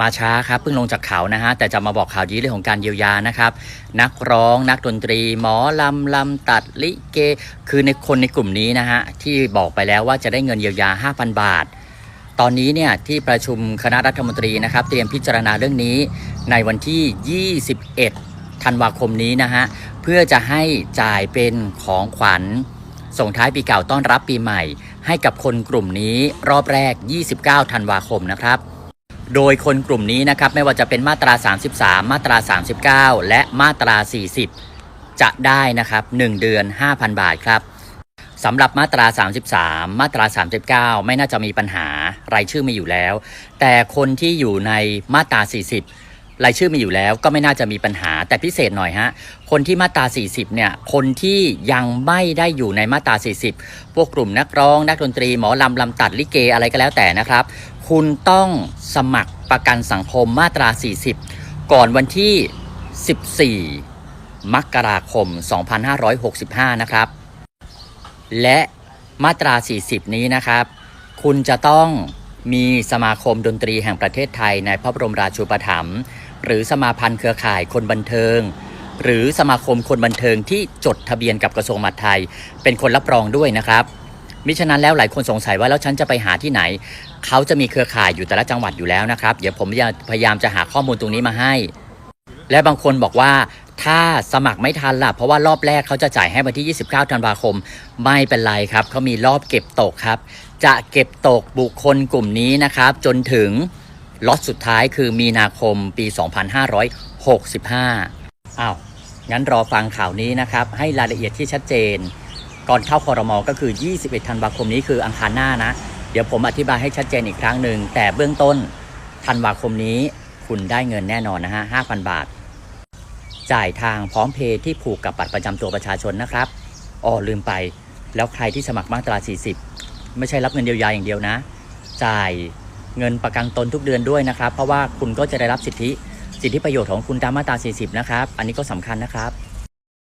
มาช้าครับเพิ่งลงจากเขานะฮะแต่จะมาบอกข่าวดีเรื่องของการเยียวยานะครับนักร้องนักดนตรี หมอลำลำตัดลิเก คือในคนในกลุ่มนี้นะฮะที่บอกไปแล้วว่าจะได้เงินเยียวยา 5,000 บาท ตอนนี้เนี่ยที่ประชุมคณะรัฐมนตรีนะครับ เตรียมพิจารณาเรื่องนี้ในวันที่ 21 ธันวาคมนี้นะฮะเพื่อจะให้จ่ายเป็นของขวัญส่งท้ายปีเก่าต้อนรับปีใหม่ ให้กับคนกลุ่มนี้รอบแรก 29 ธันวาคมนะครับ โดยคนกลุ่มนี้นะครับไม่ว่าจะเป็นมาตรา 33 มาตรา 39 และมาตรา 40 จะได้นะครับ 1 เดือน 5,000 บาทครับสำหรับมาตรา 33 มาตรา 39 ไม่น่าจะมีปัญหารายชื่อมีอยู่แล้ว แต่คนที่อยู่ในมาตรา 40 รายชื่อมีอยู่แล้วก็ไม่น่าจะมีปัญหาแต่พิเศษหน่อยฮะ คนที่มาตรา 40 เนี่ย คนที่ยังไม่ได้อยู่ในมาตรา 40 พวกกลุ่มนักร้อง นักดนตรีหมอลำลำตัดลิเกอะไรก็แล้วแต่นะครับ คุณต้องสมัครประกันสังคมมาตรา 40 ก่อนวันที่ 14 มกราคม 2565 นะครับ และมาตรา 40 นี้นะครับ คุณจะต้องมีสมาคมดนตรีแห่งประเทศไทยในพระบรมราชูปถัมภ์ หรือสมาพันธ์เครือข่ายคนบันเทิง หรือสมาคมคนบันเทิงที่จดทะเบียนกับกระทรวงมหาดไทย เป็นคนรับรองด้วยนะครับ มิฉะนั้นแล้วหลายคนสงสัยว่าแล้วฉันจะไปหาที่ไหน เขาจะมีเครือข่ายอยู่แต่ละจังหวัดอยู่แล้วนะครับ เดี๋ยวผมจะพยายามจะหาข้อมูลตรงนี้มาให้ และบางคนบอกว่าถ้าสมัครไม่ทันล่ะ เพราะว่ารอบแรกเขาจะจ่ายให้วันที่ 29 ธันวาคม ไม่เป็นไรครับ เขามีรอบเก็บตกครับ จะเก็บตกบุคคลกลุ่มนี้นะครับ จนถึง ล็อตสุดท้ายคือมีนาคมปี 2565 อ้าว งั้นรอฟังข่าวนี้นะครับ ให้รายละเอียดที่ชัดเจน ก่อนเข้าคอรมอก็คือ 21 ธันวาคมนี้คืออังคารหน้านะ เดี๋ยวผมอธิบายให้ชัดเจนอีกครั้งหนึ่ง แต่เบื้องต้นธันวาคมนี้คุณได้เงินแน่นอนนะฮะ 5,000 บาท จ่ายทางพร้อมเพย์ที่ผูกกับบัตรประจำตัวประชาชนนะครับอ๋อลืมไป แล้วใครที่สมัครมาตรา 40 ไม่ใช่รับเงินเยียวยาอย่างเดียวนะ จ่าย เงินประกันตนทุกเดือนด้วยนะครับ เพราะว่าคุณก็จะได้รับสิทธิ สิทธิประโยชน์ของคุณตามมาตรา 40 นะครับ อันนี้ก็สำคัญนะครับ